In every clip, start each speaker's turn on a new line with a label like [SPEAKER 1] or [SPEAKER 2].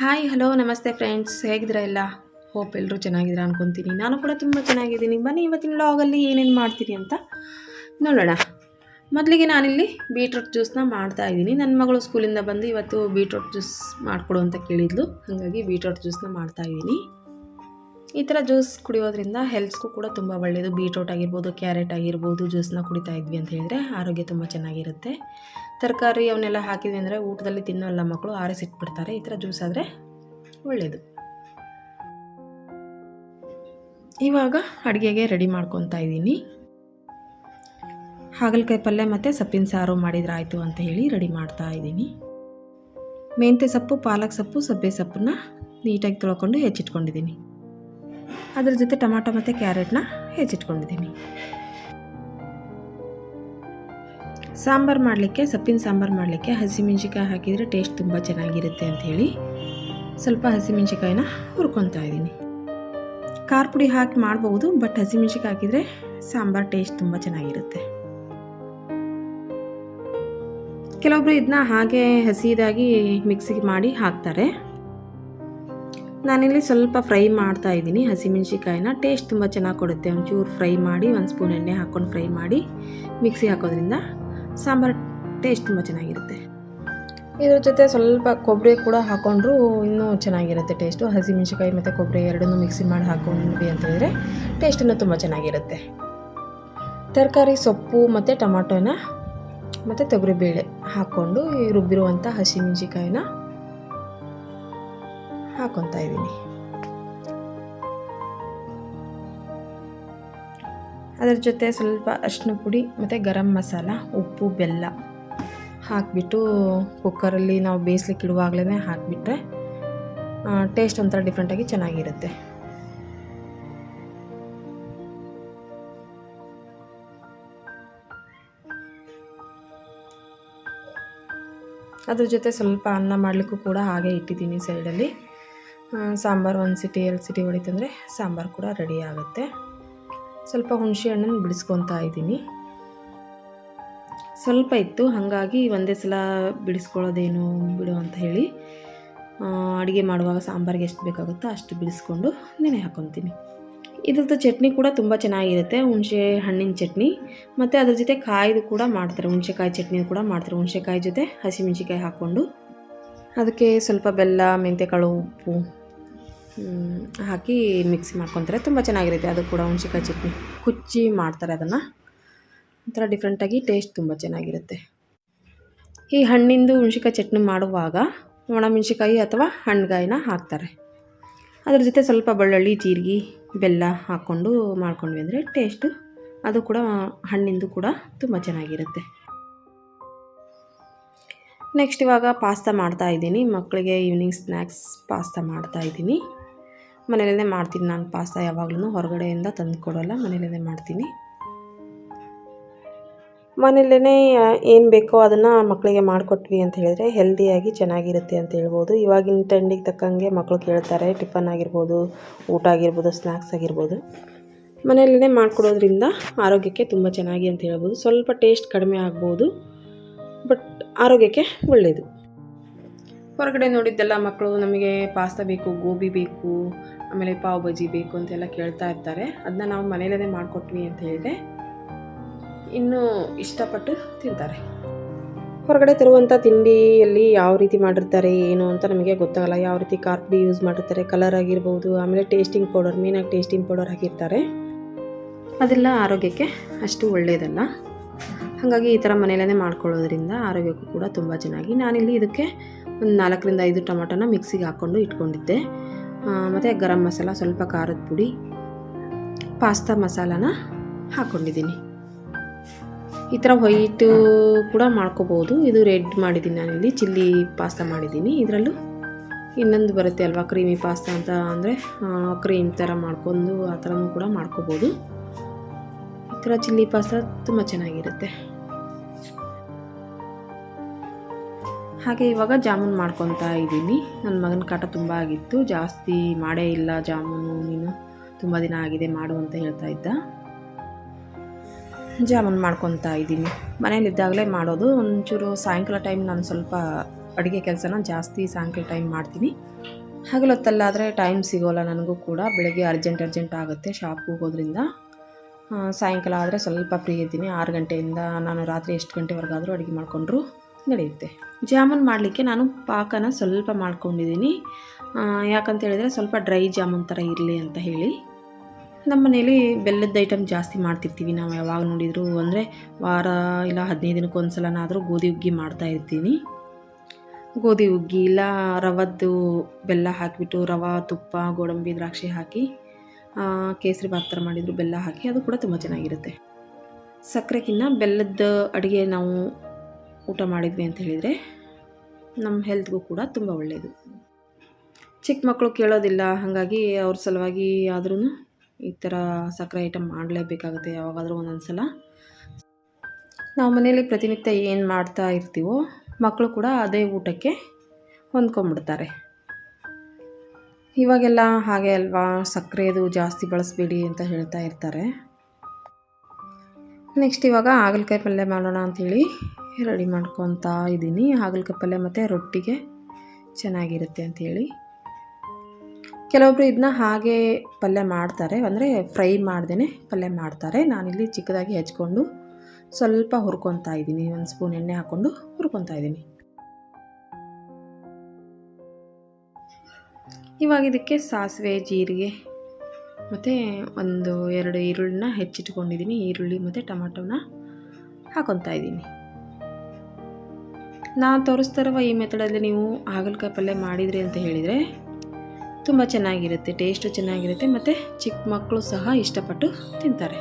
[SPEAKER 1] Hi hello ನಮಸ್ತೆ friends ಹೇಗಿದ್ದೀರಾ ಎಲ್ಲ? ಹೋಪ್ ಎಲ್ಲರೂ ಚೆನ್ನಾಗಿದ್ದೀರಾ ಅನ್ಕೊತೀನಿ. ನಾನು ಕೂಡ ತುಂಬ ಚೆನ್ನಾಗಿದ್ದೀನಿ. ಬನ್ನಿ, ಇವತ್ತಿನ ಲಾಗಲ್ಲಿ ಏನೇನು ಮಾಡ್ತೀನಿ ಅಂತ ನೋಡೋಣ. ಮೊದಲಿಗೆ ನಾನಿಲ್ಲಿ ಬೀಟ್ರೂಟ್ ಮಾಡ್ತಾ ಇದ್ದೀನಿ. ನನ್ನ ಮಗಳು ಸ್ಕೂಲಿಂದ ಬಂದು ಇವತ್ತು ಬೀಟ್ರೂಟ್ ಜ್ಯೂಸ್ ಮಾಡಿಕೊಡು ಅಂತ ಕೇಳಿದ್ಲು. ಹಾಗಾಗಿ ಬೀಟ್ರೂಟ್ ಮಾಡ್ತಾ ಇದ್ದೀನಿ. ಈ ಥರ ಜ್ಯೂಸ್ ಕುಡಿಯೋದ್ರಿಂದ ಹೆಲ್ತ್ಗೂ ಕೂಡ ತುಂಬ ಒಳ್ಳೆಯದು ಬೀಟ್ರೂಟ್ ಆಗಿರ್ಬೋದು, ಕ್ಯಾರೆಟ್ ಆಗಿರ್ಬೋದು, ಜ್ಯೂಸ್ನ ಕುಡಿತಾ ಇದ್ವಿ ಅಂತ ಹೇಳಿದರೆ ಆರೋಗ್ಯ ತುಂಬ ಚೆನ್ನಾಗಿರುತ್ತೆ. ತರಕಾರಿ ಅವನ್ನೆಲ್ಲ ಹಾಕಿದ್ವಿ ಅಂದರೆ ಊಟದಲ್ಲಿ ತಿನ್ನೋಲ್ಲ ಮಕ್ಕಳು, ಆರಿಸಿಟ್ಬಿಡ್ತಾರೆ. ಈ ಥರ ಜ್ಯೂಸ್ ಆದರೆ ಒಳ್ಳೆಯದು ಇವಾಗ ಅಡುಗೆಗೆ ರೆಡಿ ಮಾಡ್ಕೊತಾ ಇದ್ದೀನಿ. ಹಾಗಲಕಾಯಿ ಪಲ್ಯ ಮತ್ತು ಸೊಪ್ಪಿನ ಸಾರು ಮಾಡಿದ್ರೆ ಆಯಿತು ಅಂತ ಹೇಳಿ ರೆಡಿ ಮಾಡ್ತಾ ಇದ್ದೀನಿ. ಮೆಂತ್ಯ ಸೊಪ್ಪು, ಪಾಲಕ್ ಸೊಪ್ಪು, ಸಬ್ಬೆ ಸೊಪ್ಪನ್ನ ನೀಟಾಗಿ ತೊಳ್ಕೊಂಡು ಹೆಚ್ಚಿಟ್ಕೊಂಡಿದ್ದೀನಿ. ಅದ್ರ ಜೊತೆ ಟೊಮಾಟೊ ಮತ್ತು ಕ್ಯಾರೆಟ್ನ ಹೆಚ್ಚಿಟ್ಕೊಂಡಿದ್ದೀನಿ. ಸಾಂಬಾರು ಮಾಡಲಿಕ್ಕೆ, ಸೊಪ್ಪಿನ ಸಾಂಬಾರು ಮಾಡಲಿಕ್ಕೆ ಹಸಿಮೆಣ್ಸಿಕಾಯಿ ಹಾಕಿದರೆ ಟೇಸ್ಟ್ ತುಂಬ ಚೆನ್ನಾಗಿರುತ್ತೆ ಅಂತ ಹೇಳಿ ಸ್ವಲ್ಪ ಹಸಿಮೆಣ್ಸಿಕಾಯಿನ ಹುರ್ಕೊತಾ ಇದ್ದೀನಿ. ಖಾರ ಪುಡಿ ಹಾಕಿ ಮಾಡ್ಬೋದು, ಬಟ್ ಹಸಿಮೆಣ್ಸಿಕಾಯಿ ಹಾಕಿದರೆ ಸಾಂಬಾರು ಟೇಸ್ಟ್ ತುಂಬ ಚೆನ್ನಾಗಿರುತ್ತೆ. ಕೆಲವೊಬ್ಬರು ಇದನ್ನ ಹಾಗೆ ಹಸಿದಾಗಿ ಮಿಕ್ಸಿಗೆ ಮಾಡಿ ಹಾಕ್ತಾರೆ. ನಾನಿಲ್ಲಿ ಸ್ವಲ್ಪ ಫ್ರೈ ಮಾಡ್ತಾ ಇದ್ದೀನಿ. ಹಸಿಮೆಣ್ಸಿಕಾಯಿನ ಟೇಸ್ಟ್ ತುಂಬ ಚೆನ್ನಾಗಿ ಕೊಡುತ್ತೆ. ಒಂಚೂರು ಫ್ರೈ ಮಾಡಿ, ಒಂದು ಸ್ಪೂನ್ ಎಣ್ಣೆ ಹಾಕ್ಕೊಂಡು ಫ್ರೈ ಮಾಡಿ ಮಿಕ್ಸಿ ಹಾಕೋದ್ರಿಂದ ಸಾಂಬಾರು ಟೇಸ್ಟ್ ತುಂಬ ಚೆನ್ನಾಗಿರುತ್ತೆ. ಇದ್ರ ಜೊತೆ ಸ್ವಲ್ಪ ಕೊಬ್ಬರಿ ಕೂಡ ಹಾಕ್ಕೊಂಡ್ರು ಇನ್ನೂ ಚೆನ್ನಾಗಿರುತ್ತೆ ಟೇಸ್ಟು ಹಸಿಮೆಣ್ಸಿಕಾಯಿ ಮತ್ತು ಕೊಬ್ಬರಿ ಎರಡನ್ನೂ ಮಿಕ್ಸಿ ಮಾಡಿ ಹಾಕೊಂಡ್ವಿ ಅಂತ ಹೇಳಿದ್ರೆ ಟೇಸ್ಟನ್ನು ತುಂಬ ಚೆನ್ನಾಗಿರುತ್ತೆ. ತರಕಾರಿ, ಸೊಪ್ಪು ಮತ್ತು ಟೊಮಾಟೋನ ಮತ್ತು ತೊಗರಿಬೇಳೆ ಹಾಕ್ಕೊಂಡು ಈ ರುಬ್ಬಿರುವಂಥ ಹಸಿಮೆಣ್ಸಿಕಾಯಿನ ಹಾಕೊತಾ ಇದ್ದೀನಿ ಅದರ ಜೊತೆ ಸ್ವಲ್ಪ ಅರಿಶಿನ ಪುಡಿ ಮತ್ತು ಗರಂ ಮಸಾಲ, ಉಪ್ಪು, ಬೆಲ್ಲ ಹಾಕಿಬಿಟ್ಟು ಕುಕ್ಕರಲ್ಲಿ ನಾವು ಬೇಯಿಸ್ಲಿಕ್ಕೆ ಇಡುವಾಗಲೇ ಹಾಕಿಬಿಟ್ರೆ ಟೇಸ್ಟ್ ಒಂಥರ ಡಿಫ್ರೆಂಟಾಗಿ ಚೆನ್ನಾಗಿರುತ್ತೆ. ಅದ್ರ ಜೊತೆ ಸ್ವಲ್ಪ ಅನ್ನ ಮಾಡಲಿಕ್ಕೂ ಕೂಡ ಹಾಗೆ ಇಟ್ಟಿದ್ದೀನಿ ಸೈಡಲ್ಲಿ ಸಾಂಬಾರು ಒಂದು ಸಿಟಿ, ಎರಡು ಸಿಟಿ ಹೊಡಿತಂದರೆ ಸಾಂಬಾರು ಕೂಡ ರೆಡಿ ಆಗುತ್ತೆ. ಸ್ವಲ್ಪ ಹುಣಸೆ ಹಣ್ಣನ್ನು ಬಿಡಿಸ್ಕೊತಾ ಇದ್ದೀನಿ. ಸ್ವಲ್ಪ ಇತ್ತು, ಹಾಗಾಗಿ ಒಂದೇ ಸಲ ಬಿಡಿಸ್ಕೊಳ್ಳೋದೇನು ಬಿಡು ಅಂತ ಹೇಳಿ ಅಡುಗೆ ಮಾಡುವಾಗ ಸಾಂಬಾರಿಗೆ ಎಷ್ಟು ಬೇಕಾಗುತ್ತೋ ಅಷ್ಟು ಬಿಡಿಸ್ಕೊಂಡು ನೆನೆ ಹಾಕ್ಕೊತೀನಿ ಇದ್ರದ್ದು ಚಟ್ನಿ ಕೂಡ ತುಂಬ ಚೆನ್ನಾಗಿರುತ್ತೆ, ಹುಣಸೆ ಹಣ್ಣಿನ ಚಟ್ನಿ. ಮತ್ತು ಅದ್ರ ಜೊತೆ ಕಾಯ್ದು ಕೂಡ ಮಾಡ್ತಾರೆ, ಹುಣಸೆಕಾಯಿ ಚಟ್ನಿ ಕೂಡ ಮಾಡ್ತಾರೆ. ಹುಣಸೆಕಾಯಿ ಜೊತೆ ಹಸಿಮೆಣ್ಸಿಕಾಯಿ ಹಾಕ್ಕೊಂಡು ಅದಕ್ಕೆ ಸ್ವಲ್ಪ ಬೆಲ್ಲ ಮೆಂತ್ಯಕಾಳು ಉಪ್ಪು ಹಾಕಿ ಮಿಕ್ಸ್ ಮಾಡ್ಕೊತಾರೆ. ತುಂಬ ಚೆನ್ನಾಗಿರುತ್ತೆ. ಅದು ಕೂಡ ಹುಣಸಿಕಾಯಿ ಚಟ್ನಿ. ಕುಚ್ಚಿ ಮಾಡ್ತಾರೆ ಅದನ್ನು. ಒಂಥರ ಡಿಫ್ರೆಂಟಾಗಿ ಟೇಸ್ಟ್ ತುಂಬ ಚೆನ್ನಾಗಿರುತ್ತೆ. ಈ ಹಣ್ಣಿಂದು ಹುಣಸಿಕಾಯಿ ಚಟ್ನಿ ಮಾಡುವಾಗ ಒಣಮೆಣ್ಸಿಕಾಯಿ ಅಥವಾ ಹಣ್ಣುಗಾಯಿನ ಹಾಕ್ತಾರೆ. ಅದ್ರ ಜೊತೆ ಸ್ವಲ್ಪ ಬೆಳ್ಳುಳ್ಳಿ, ಜೀರಿಗೆ, ಬೆಲ್ಲ ಹಾಕ್ಕೊಂಡು ಮಾಡ್ಕೊಂಡ್ವಿ ಅಂದರೆ ಟೇಸ್ಟು ಅದು ಕೂಡ ಹಣ್ಣಿಂದು ಕೂಡ ತುಂಬ ಚೆನ್ನಾಗಿರುತ್ತೆ. ನೆಕ್ಸ್ಟ್ ಇವಾಗ ಪಾಸ್ತಾ ಮಾಡ್ತಾ ಇದ್ದೀನಿ. ಮಕ್ಕಳಿಗೆ ಈವ್ನಿಂಗ್ ಸ್ನ್ಯಾಕ್ಸ್ ಪಾಸ್ತಾ ಮಾಡ್ತಾ ಇದ್ದೀನಿ. ಮನೆಯಲ್ಲೇ ಮಾಡ್ತೀನಿ ನಾನು ಪಾಸ್ತಾ ಯಾವಾಗಲೂ ಹೊರಗಡೆಯಿಂದ ತಂದು ಕೊಡೋಲ್ಲ ಮನೆಯಲ್ಲೇ ಮಾಡ್ತೀನಿ. ಮನೆಯಲ್ಲೇ ಏನು ಬೇಕೋ ಅದನ್ನು ಮಕ್ಕಳಿಗೆ ಮಾಡಿಕೊಟ್ವಿ ಅಂತ ಹೇಳಿದ್ರೆ ಹೆಲ್ದಿಯಾಗಿ ಚೆನ್ನಾಗಿರುತ್ತೆ ಅಂತ ಹೇಳ್ಬೋದು. ಇವಾಗಿನ ಟ್ರೆಂಡಿಗೆ ತಕ್ಕಂಗೆ ಮಕ್ಕಳು ಕೇಳ್ತಾರೆ ಟಿಫನ್ ಆಗಿರ್ಬೋದು, ಊಟ ಆಗಿರ್ಬೋದು ಸ್ನ್ಯಾಕ್ಸ್ ಆಗಿರ್ಬೋದು. ಮನೆಯಲ್ಲೇ ಮಾಡಿಕೊಡೋದ್ರಿಂದ ಆರೋಗ್ಯಕ್ಕೆ ತುಂಬ ಚೆನ್ನಾಗಿ ಅಂತ ಹೇಳ್ಬೋದು. ಸ್ವಲ್ಪ ಟೇಸ್ಟ್ ಕಡಿಮೆ ಆಗ್ಬೋದು. ಆರೋಗ್ಯಕ್ಕೆ ಒಳ್ಳೆಯದು ಹೊರಗಡೆ ನೋಡಿದ್ದೆಲ್ಲ ಮಕ್ಕಳು ನಮಗೆ ಪಾಸ್ತಾ ಬೇಕು ಗೋಬಿ ಬೇಕು ಆಮೇಲೆ ಪಾವ್ ಬಜ್ಜಿ ಬೇಕು ಅಂತೆಲ್ಲ ಕೇಳ್ತಾ ಇರ್ತಾರೆ. ಅದನ್ನ ನಾವು ಮನೆಯಲ್ಲೇ ಮಾಡಿಕೊಟ್ವಿ ಅಂತ ಹೇಳಿದೆ ಇನ್ನೂ ಇಷ್ಟಪಟ್ಟು ತಿಂತಾರೆ. ಹೊರಗಡೆ ತರುವಂಥ ತಿಂಡಿಯಲ್ಲಿ ಯಾವ ರೀತಿ ಮಾಡಿರ್ತಾರೆ ಏನು ಅಂತ ನಮಗೆ ಗೊತ್ತಾಗಲ್ಲ. ಯಾವ ರೀತಿ ಕಾರ್ಪ್ ಪುಡಿ ಯೂಸ್ ಮಾಡಿರ್ತಾರೆ ಕಲರ್ ಆಗಿರ್ಬೋದು ಆಮೇಲೆ ಟೇಸ್ಟಿಂಗ್ ಪೌಡರ್ ಮೇನಾಗಿ ಟೇಸ್ಟಿಂಗ್ ಪೌಡರ್ ಹಾಕಿರ್ತಾರೆ ಅದೆಲ್ಲ ಆರೋಗ್ಯಕ್ಕೆ ಅಷ್ಟು ಒಳ್ಳೆಯದಲ್ಲ ಹಾಗಾಗಿ ಈ ಥರ ಮನೆಯಲ್ಲೇ ಮಾಡ್ಕೊಳ್ಳೋದ್ರಿಂದ ಆರೋಗ್ಯಕ್ಕೂ ಕೂಡ ತುಂಬ ಚೆನ್ನಾಗಿ. ನಾನಿಲ್ಲಿ ಇದಕ್ಕೆ ಒಂದು ನಾಲ್ಕರಿಂದ ಐದು ಟೊಮೊಟೊನ ಮಿಕ್ಸಿಗೆ ಹಾಕ್ಕೊಂಡು ಇಟ್ಕೊಂಡಿದ್ದೆ. ಮತ್ತು ಗರಂ ಮಸಾಲ, ಸ್ವಲ್ಪ ಖಾರದ ಪುಡಿ, ಪಾಸ್ತಾ ಮಸಾಲಾನ ಹಾಕ್ಕೊಂಡಿದ್ದೀನಿ. ಈ ಥರ ವೈಟು ಕೂಡ ಮಾಡ್ಕೋಬೋದು. ಇದು ರೆಡ್ ಮಾಡಿದ್ದೀನಿ ನಾನಿಲ್ಲಿ, ಚಿಲ್ಲಿ ಪಾಸ್ತಾ ಮಾಡಿದ್ದೀನಿ. ಇದರಲ್ಲೂ ಇನ್ನೊಂದು ಬರುತ್ತೆ ಅಲ್ವಾ, ಕ್ರೀಮಿ ಪಾಸ್ತಾ ಅಂತ ಅಂದರೆ ಕ್ರೀಮ್ ಥರ ಮಾಡ್ಕೊಂಡು ಆ ಥರನೂ ಕೂಡ ಮಾಡ್ಕೋಬೋದು. ಈ ಥರ ಚಿಲ್ಲಿ ಪಾಸ್ತಾ ತುಂಬ ಚೆನ್ನಾಗಿರುತ್ತೆ. ಹಾಗೆ ಇವಾಗ ಜಾಮೂನ್ ಮಾಡ್ಕೊತಾ ಇದ್ದೀನಿ. ನನ್ನ ಮಗನ ಕಾಟ ತುಂಬ ಆಗಿತ್ತು. ಜಾಸ್ತಿ ಮಾಡೇ ಇಲ್ಲ ಜಾಮೂನು. ನೀನು ತುಂಬ ದಿನ ಆಗಿದೆ ಮಾಡು ಅಂತ ಹೇಳ್ತಾ ಇದ್ದ. ಜಾಮೂನ್ ಮಾಡ್ಕೊತಾ ಇದ್ದೀನಿ. ಮನೇಲಿದ್ದಾಗಲೇ ಮಾಡೋದು. ಒಂಚೂರು ಸಾಯಂಕಾಲ ಟೈಮ್ ನಾನು ಸ್ವಲ್ಪ ಅಡುಗೆ ಕೆಲಸನ ಜಾಸ್ತಿ ಸಾಯಂಕಾಲ ಟೈಮ್ ಮಾಡ್ತೀನಿ. ಹಗಲೊತ್ತಲ್ಲಾದರೆ ಟೈಮ್ ಸಿಗೋಲ್ಲ ನನಗೂ ಕೂಡ. ಬೆಳಗ್ಗೆ ಅರ್ಜೆಂಟ್ ಅರ್ಜೆಂಟ್ ಆಗುತ್ತೆ ಶಾಪ್ಗೆ ಹೋಗೋದ್ರಿಂದ. ಸಾಯಂಕಾಲ ಆದರೆ ಸ್ವಲ್ಪ ಫ್ರೀ ಇದ್ದೀನಿ. ಆರು ಗಂಟೆಯಿಂದ ನಾನು ರಾತ್ರಿ ಎಷ್ಟು ಗಂಟೆವರೆಗಾದರೂ ಅಡುಗೆ ಮಾಡಿಕೊಂಡ್ರು. ನಡೆಯುತ್ತೆ. ಜಾಮೂನ್ ಮಾಡಲಿಕ್ಕೆ ನಾನು ಪಾಕನ ಸ್ವಲ್ಪ ಮಾಡ್ಕೊಂಡಿದ್ದೀನಿ. ಆ, ಯಾಕಂತ ಹೇಳಿದರೆ ಸ್ವಲ್ಪ ಡ್ರೈ ಜಾಮೂನ್ ಥರ ಇರಲಿ ಅಂತ ಹೇಳಿ. ನಮ್ಮ ಮನೇಲಿ ಬೆಲ್ಲದ ಐಟಮ್ ಜಾಸ್ತಿ ಮಾಡ್ತಿರ್ತೀವಿ ನಾವು ಯಾವಾಗ ನೋಡಿದರೂ. ಅಂದರೆ ವಾರ ಇಲ್ಲ ಹದಿನೈದು ದಿನಕ್ಕೆ ಸಲನಾದರೂ ಗೋಧಿ ಹುಗ್ಗಿ ಮಾಡ್ತಾ ಇರ್ತೀನಿ. ಗೋಧಿ ಹುಗ್ಗಿ ಇಲ್ಲ ರವದ್ದು ಬೆಲ್ಲ ಹಾಕಿಬಿಟ್ಟು ರವೆ ತುಪ್ಪ ಗೋಡಂಬಿ ದ್ರಾಕ್ಷಿ ಹಾಕಿ ಕೇಸರಿ ಭಾತ್ ಥರ ಮಾಡಿದ್ರು ಬೆಲ್ಲ ಹಾಕಿ ಅದು ಕೂಡ ತುಂಬ ಚೆನ್ನಾಗಿರುತ್ತೆ. ಸಕ್ಕರೆಗಿನ್ನ ಬೆಲ್ಲದ ಅಡುಗೆ ನಾವು ಊಟ ಮಾಡಿದ್ವಿ ಅಂತ ಹೇಳಿದರೆ ನಮ್ಮ ಹೆಲ್ತ್ಗೂ ಕೂಡ ತುಂಬ ಒಳ್ಳೆಯದು ಚಿಕ್ಕ ಮಕ್ಕಳು ಕೇಳೋದಿಲ್ಲ, ಹಾಗಾಗಿ ಅವ್ರ ಸಲುವಾಗಿ ಆದ್ರೂ ಈ ಥರ ಸಕ್ಕರೆ ಐಟಮ್ ಮಾಡಲೇಬೇಕಾಗುತ್ತೆ ಯಾವಾಗಾದರೂ ಒಂದೊಂದು ಸಲ ನಾವು ಮನೆಯಲ್ಲಿ ಪ್ರತಿನಿತ್ಯ ಏನು ಮಾಡ್ತಾ ಇರ್ತೀವೋ ಮಕ್ಕಳು ಕೂಡ ಅದೇ ಊಟಕ್ಕೆ ಹೊಂದ್ಕೊಂಡ್ಬಿಡ್ತಾರೆ. ಇವಾಗೆಲ್ಲ ಹಾಗೆ ಅಲ್ವಾ ಸಕ್ಕರೆದು ಜಾಸ್ತಿ ಬಳಸಬೇಡಿ ಅಂತ ಹೇಳ್ತಾ ಇರ್ತಾರೆ. ನೆಕ್ಸ್ಟ್ ಇವಾಗ ಹಾಗಲಕಾಯಿ ಪಲ್ಯ ಮಾಡೋಣ ಅಂಥೇಳಿ ರೆಡಿ ಮಾಡ್ಕೊತಾ ಇದ್ದೀನಿ. ಹಾಗಲಕಾಯಿ ಪಲ್ಯ ಮತ್ತು ರೊಟ್ಟಿಗೆ ಚೆನ್ನಾಗಿರುತ್ತೆ ಅಂಥೇಳಿ ಕೆಲವೊಬ್ಬರು ಇದನ್ನ ಹಾಗೆ ಪಲ್ಯ ಮಾಡ್ತಾರೆ. ಅಂದರೆ ಫ್ರೈ ಮಾಡ್ದೇ ಪಲ್ಯ ಮಾಡ್ತಾರೆ. ನಾನಿಲ್ಲಿ ಚಿಕ್ಕದಾಗಿ ಹೆಚ್ಕೊಂಡು ಸ್ವಲ್ಪ ಹುರ್ಕೊತಾ ಇದ್ದೀನಿ. ಒಂದು ಸ್ಪೂನ್ ಎಣ್ಣೆ ಹಾಕ್ಕೊಂಡು ಹುರ್ಕೊತಾ ಇದ್ದೀನಿ. ಇವಾಗ ಇದಕ್ಕೆ ಸಾಸಿವೆ, ಜೀರಿಗೆ ಮತ್ತು ಒಂದು ಎರಡು ಈರುಳ್ಳಿನ ಹೆಚ್ಚಿಟ್ಕೊಂಡಿದ್ದೀನಿ. ಈರುಳ್ಳಿ ಮತ್ತು ಟೊಮಾಟೋನ ಹಾಕೊತಾ ಇದ್ದೀನಿ. ನಾನು ತೋರಿಸ್ತಾ ಇರುವ ಈ ಮೆಥಡಲ್ಲಿ ನೀವು ಹಾಗಲಕಾಯಿ ಪಲ್ಯ ಮಾಡಿದ್ರಿ ಅಂತ ಹೇಳಿದರೆ ತುಂಬ ಚೆನ್ನಾಗಿರುತ್ತೆ ಟೇಸ್ಟು ಚೆನ್ನಾಗಿರುತ್ತೆ ಮತ್ತು ಚಿಕ್ಕ ಮಕ್ಕಳು ಸಹ ಇಷ್ಟಪಟ್ಟು ತಿಂತಾರೆ.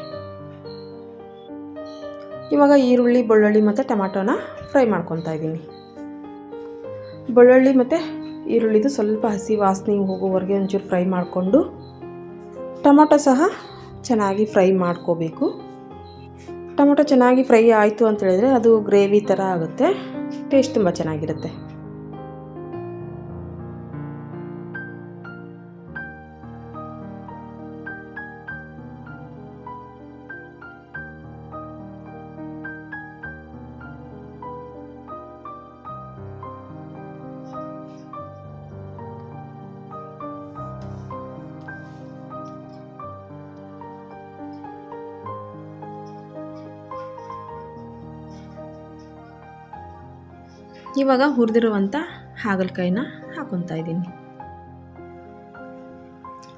[SPEAKER 1] ಇವಾಗ ಈರುಳ್ಳಿ, ಬೆಳ್ಳುಳ್ಳಿ ಮತ್ತು ಟೊಮಾಟೋನ ಫ್ರೈ ಮಾಡ್ಕೊತಾ ಇದ್ದೀನಿ. ಬೆಳ್ಳುಳ್ಳಿ ಮತ್ತು ಈರುಳ್ಳಿದು ಸ್ವಲ್ಪ ಹಸಿ ವಾಸನೆ ಹೋಗೋವರೆಗೆ ಒಂಚೂರು ಫ್ರೈ ಮಾಡಿಕೊಂಡು ಟೊಮೊಟೊ ಸಹ ಚೆನ್ನಾಗಿ ಫ್ರೈ ಮಾಡ್ಕೋಬೇಕು. ಟೊಮೊಟೊ ಚೆನ್ನಾಗಿ ಫ್ರೈ ಆಯಿತು ಅಂತ ಹೇಳಿದ್ರೆ ಅದು ಗ್ರೇವಿ ಥರ ಆಗುತ್ತೆ. ಟೇಸ್ಟ್ ತುಂಬ ಚೆನ್ನಾಗಿರುತ್ತೆ. ಇವಾಗ ಹುರಿದಿರುವಂಥ ಹಾಗಲಕಾಯಿನ ಹಾಕೊತಾ ಇದ್ದೀನಿ.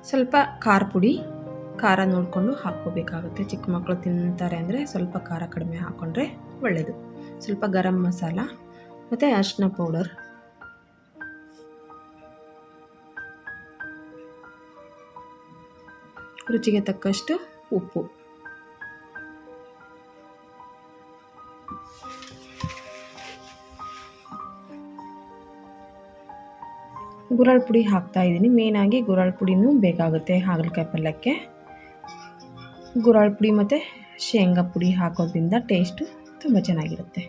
[SPEAKER 1] ಸ್ವಲ್ಪ ಖಾರ ಪುಡಿ, ಖಾರ ನೋಡಿಕೊಂಡು ಹಾಕ್ಕೋಬೇಕಾಗುತ್ತೆ. ಚಿಕ್ಕ ಮಕ್ಕಳು ತಿಂತಾರೆ ಅಂದರೆ ಸ್ವಲ್ಪ ಖಾರ ಕಡಿಮೆ ಹಾಕ್ಕೊಂಡ್ರೆ ಒಳ್ಳೆಯದು ಸ್ವಲ್ಪ ಗರಂ ಮಸಾಲ ಮತ್ತು ಅರಿಶಿನ ಪೌಡರ್. ರುಚಿಗೆ ತಕ್ಕಷ್ಟು ಉಪ್ಪು. ಗುರಾಳ್ ಪುಡಿ ಹಾಕ್ತಾ ಇದ್ದೀನಿ. ಮೇನಾಗಿ ಗುರಾಳ್ ಪುಡಿನೂ ಬೇಕಾಗುತ್ತೆ ಹಾಗಲಕಾಯಿ ಪಲ್ಯಕ್ಕೆ. ಗುರಾಳ್ ಪುಡಿ ಮತ್ತು ಶೇಂಗಾ ಪುಡಿ ಹಾಕೋದ್ರಿಂದ ಟೇಸ್ಟು ತುಂಬ ಚೆನ್ನಾಗಿರುತ್ತೆ.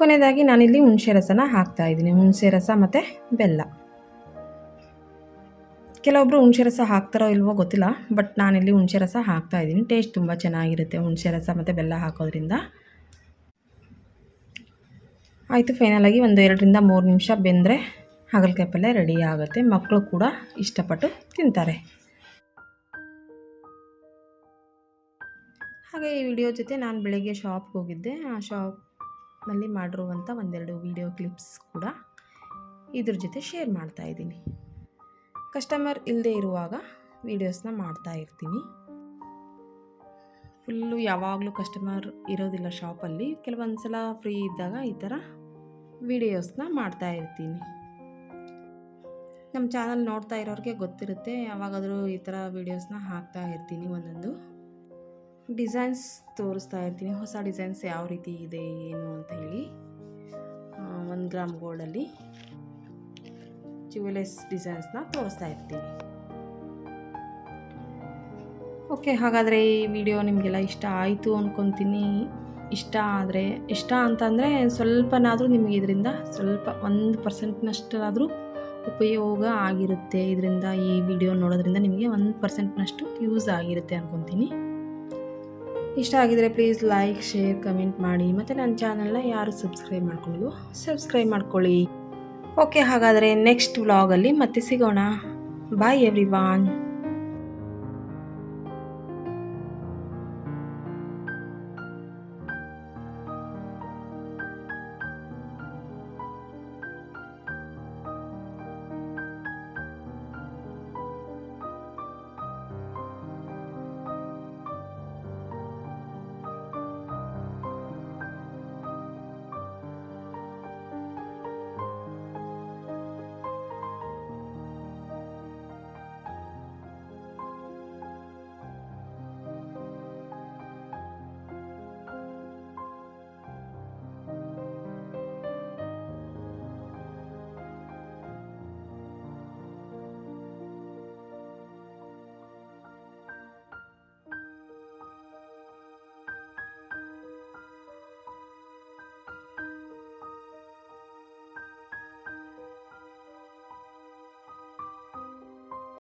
[SPEAKER 1] ಕೊನೆಯದಾಗಿ ನಾನಿಲ್ಲಿ ಹುಣಸೆ ರಸನ ಹಾಕ್ತಾ ಇದ್ದೀನಿ. ಹುಣಸೆ ರಸ ಮತ್ತು ಬೆಲ್ಲ. ಕೆಲವೊಬ್ಬರು ಹುಣಸೆ ರಸ ಹಾಕ್ತಾರೋ ಇಲ್ವೋ ಗೊತ್ತಿಲ್ಲ ಬಟ್ ನಾನಿಲ್ಲಿ ಹುಣಸೆ ರಸ ಹಾಕ್ತಾ ಇದ್ದೀನಿ. ಟೇಸ್ಟ್ ತುಂಬ ಚೆನ್ನಾಗಿರುತ್ತೆ ಹುಣಸೆ ರಸ ಮತ್ತು ಬೆಲ್ಲ ಹಾಕೋದ್ರಿಂದ. ಆಯಿತು ಫೈನಲಾಗಿ ಒಂದು ಎರಡರಿಂದ ಮೂರು ನಿಮಿಷ ಬೆಂದರೆ ಹಾಗಲಕಾಯಿ ಪಲ್ಯ ರೆಡಿ ಆಗುತ್ತೆ. ಮಕ್ಕಳು ಕೂಡ ಇಷ್ಟಪಟ್ಟು ತಿಂತಾರೆ. ಹಾಗೆ ಈ ವಿಡಿಯೋ ಜೊತೆ ನಾನು ಬೆಳಗ್ಗೆ ಶಾಪ್ಗೆ ಹೋಗಿದ್ದೆ. ಆ ಶಾಪ್ನಲ್ಲಿ ಮಾಡಿರುವಂಥ ಒಂದೆರಡು ವಿಡಿಯೋ ಕ್ಲಿಪ್ಸ್ ಕೂಡ ಇದ್ರ ಜೊತೆ ಶೇರ್ ಮಾಡ್ತಾ ಇದ್ದೀನಿ. ಕಸ್ಟಮರ್ ಇಲ್ಲದೆ ಇರುವಾಗ ವೀಡಿಯೋಸ್ನ ಮಾಡ್ತಾ ಇರ್ತೀನಿ. ಫುಲ್ಲು ಯಾವಾಗಲೂ ಕಸ್ಟಮರ್ ಇರೋದಿಲ್ಲ ಶಾಪಲ್ಲಿ ಕೆಲವೊಂದು ಸಲ ಫ್ರೀ ಇದ್ದಾಗ ಈ ಥರ ವಿಡಿಯೋಸ್ನ ಮಾಡ್ತಾ ಇರ್ತೀನಿ. ನಮ್ಮ ಚಾನಲ್ ನೋಡ್ತಾ ಇರೋರಿಗೆ ಗೊತ್ತಿರುತ್ತೆ, ಯಾವಾಗಾದರೂ ಈ ಥರ ವೀಡಿಯೋಸ್ನ ಹಾಕ್ತಾ ಇರ್ತೀನಿ ಒಂದೊಂದು. ಡಿಸೈನ್ಸ್ ತೋರಿಸ್ತಾ ಇರ್ತೀನಿ, ಹೊಸ ಡಿಸೈನ್ಸ್ ಯಾವ ರೀತಿ ಇದೆ, ಏನು ಅಂತ ಹೇಳಿ. ಒಂದು ಗ್ರಾಮ್ ಗೋಲ್ಡಲ್ಲಿ ಜ್ಯುವೆಲರ್ಸ್ ಡಿಸೈನ್ಸ್ನ ತೋರಿಸ್ತಾ ಇರ್ತೀನಿ. ಓಕೆ, ಹಾಗಾದರೆ ಈ ವಿಡಿಯೋ ನಿಮಗೆಲ್ಲ ಇಷ್ಟ ಆಯಿತು ಅಂದ್ಕೊತೀನಿ ಇಷ್ಟ ಆದರೆ, ಇಷ್ಟ ಅಂತಂದರೆ ಸ್ವಲ್ಪನಾದರೂ ನಿಮಗೆ ಇದರಿಂದ ಸ್ವಲ್ಪ ಒಂದು ಪರ್ಸೆಂಟ್ನಷ್ಟಾದರೂ ಉಪಯೋಗ ಆಗಿರುತ್ತೆ. ಇದರಿಂದ ಈ ವಿಡಿಯೋ ನೋಡೋದ್ರಿಂದ ನಿಮಗೆ ಒಂದು ಪರ್ಸೆಂಟ್ನಷ್ಟು ಯೂಸ್ ಆಗಿರುತ್ತೆ ಅಂದ್ಕೊತೀನಿ ಇಷ್ಟ ಆಗಿದರೆ ಪ್ಲೀಸ್ ಲೈಕ್ ಶೇರ್ ಕಮೆಂಟ್ ಮಾಡಿ. ಮತ್ತು ನನ್ನ ಚಾನಲ್ನ ಯಾರು ಸಬ್ಸ್ಕ್ರೈಬ್ ಮಾಡ್ಕೊಳ್ಳೋ ಸಬ್ಸ್ಕ್ರೈಬ್ ಮಾಡ್ಕೊಳ್ಳಿ. ಓಕೆ ಹಾಗಾದರೆ ನೆಕ್ಸ್ಟ್ ವ್ಲಾಗಲ್ಲಿ ಮತ್ತೆ ಸಿಗೋಣ. ಬಾಯ್ ಎವ್ರಿ